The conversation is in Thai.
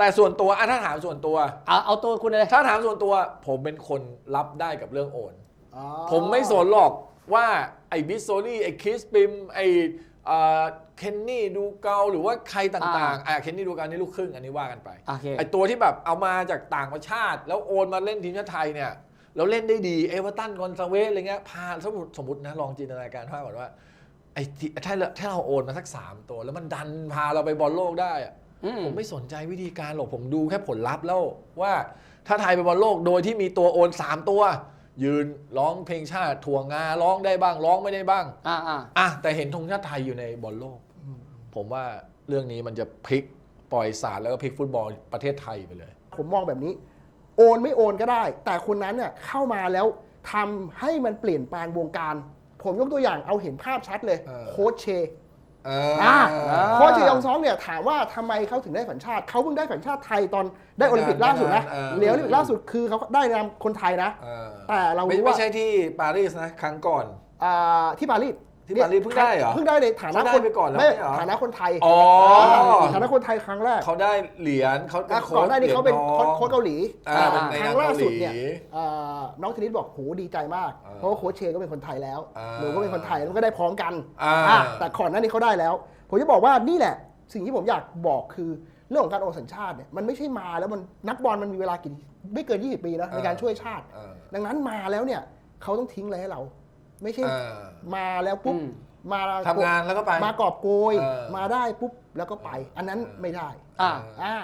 แต่ส่วนตัวอะถ้าถามส่วนตัว เอาเอาตัวคุณเลยถ้าถามส่วนตัว ผมเป็นคนรับได้กับเรื่องโอน อ๋อผมไม่สนหรอกว่าไอ้บิสโซลี่ไอ้คริสปิมไอ้เอ่อเคนนี่ดูเกาหรือว่าใครต่างๆอะเคนนี่ดูเกานี่ลูกครึ่งอันนี้ว่ากันไป โอเค ไอ้ตัวที่แบบเอามาจากต่างประชาติแล้วโอนมาเล่นทีมชาติไทยเนี่ยแล้วเล่นได้ดีเอเวอร์ตันกอนซาเวสอะไรเงี้ยพาสมมติสมมตินะลองจินตนาการภาพก่อนว่าไอ้ที่ถ้าเราถ้าเราโอนมาสักสามตัว แล้วมันดันพาเราไปบอลโลกได้อะอืม ผมไม่สนใจวิธีการหรอกผมดูแค่ผลลัพธ์แล้วว่าถ้าไทยไปบอลโลกโดยที่มีตัวโอนสามตัว ยืนร้องเพลงชาติถ่วงงาร้องได้บ้างร้องไม่ได้บ้างอ่าอ่าอะแต่เห็นธงชาติไทยอยู่ในบอลโลก ผมว่าเรื่องนี้มันจะพลิกปล่อยสารแล้วก็พลิกฟุตบอลประเทศไทยไปเลย ผมมองแบบนี้ โอนไม่โอนก็ได้ แต่คนนั้นเนี่ยเข้ามาแล้วทำให้มันเปลี่ยนแปลงวงการ ผมยกตัวอย่างเอาเห็นภาพชัดเลยเออโค้ชเช เออ่าอโค้ชเชยองซองเนี่ยถามว่าทำไมเขาถึงได้สัญชาติ เขาเพิ่งได้สัญชาติไทยตอนได้โอลิมปิกล่าสุดนะเออเหรียญโอลิมปิกล่าสุดคือเขาได้นามคนไทยนะ เออแต่เราไม่รู้ไม่ว่าใช่ที่ปารีสนะ ครั้งก่อน อ่าที่ปารีส ที่ปารีสเพิ่งได้เหรอ เพิ่งได้ในฐานะเขาได้คนไปก่อนแล้วไม่ไม่เหรอฐานะคนไทยอ๋อ ฐานะคนไทยครั้งแรกเขาได้เหรียญเขาเป็อะนโค้ก่อนชหน้านี้เขาเป็นหรียญโค้ชทองโค้ชเกาหลีอ่าแต่ในครั้นามงล่าสุดเกาหลีเนี่ยเอ่อน้องเทนนิสบอกโหดีใจมากอ่าเพราะว่าโค้ชเชก็เป็นคนไทยแล้วอ่าหนูก็เป็นคนไทยแล้วก็ได้พร้อมกันอ่า อะแต่ก่อนหน้านี้เขาได้แล้ว ผมจะบอกว่านี่แหละ สิ่งที่ผมอยากบอกคือเรื่องของการโอนสัญชาติเนี่ยมันไม่ใช่มาแล้วมันนักบอลมันมีเวลากี่ไม่เกิน 20 ปีนะในการช่วยชาติ เออ ดังนั้นมาแล้วเนี่ยเขาต้องทิ้งอะไรให้เรา ไม่ใช่เออมาแล้วปุ๊บอืม มาทำงานแล้วก็ไปมากอบโกย เออ มาได้ปุ๊บแล้วก็ไป อันนั้นไม่ได้อ่า อ่า